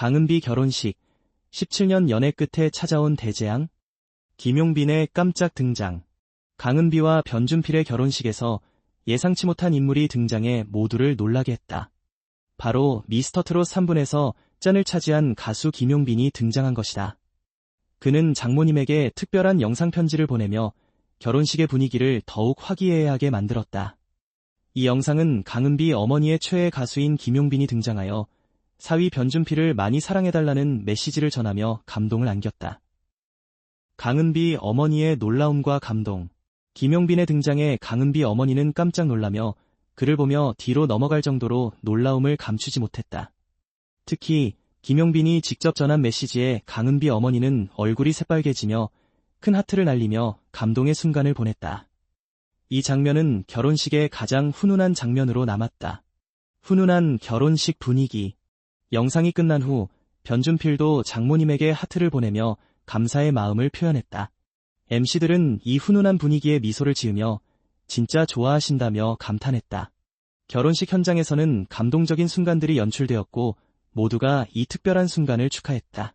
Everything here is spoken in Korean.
강은비 결혼식, 17년 연애 끝에 찾아온 대재앙, 김용빈의 깜짝 등장, 강은비와 변준필의 결혼식에서 예상치 못한 인물이 등장해 모두를 놀라게 했다. 바로 미스터 트롯 3분에서 짠을 차지한 가수 김용빈이 등장한 것이다. 그는 장모님에게 특별한 영상 편지를 보내며 결혼식의 분위기를 더욱 화기애애하게 만들었다. 이 영상은 강은비 어머니의 최애 가수인 김용빈이 등장하여 사위 변준필을 많이 사랑해달라는 메시지를 전하며 감동을 안겼다. 강은비 어머니의 놀라움과 감동. 김용빈의 등장에 강은비 어머니는 깜짝 놀라며 그를 보며 뒤로 넘어갈 정도로 놀라움을 감추지 못했다. 특히 김용빈이 직접 전한 메시지에 강은비 어머니는 얼굴이 새빨개지며 큰 하트를 날리며 감동의 순간을 보냈다. 이 장면은 결혼식의 가장 훈훈한 장면으로 남았다. 훈훈한 결혼식 분위기. 영상이 끝난 후 변준필도 장모님에게 하트를 보내며 감사의 마음을 표현했다. MC들은 이 훈훈한 분위기에 미소를 지으며 진짜 좋아하신다며 감탄했다. 결혼식 현장에서는 감동적인 순간들이 연출되었고 모두가 이 특별한 순간을 축하했다.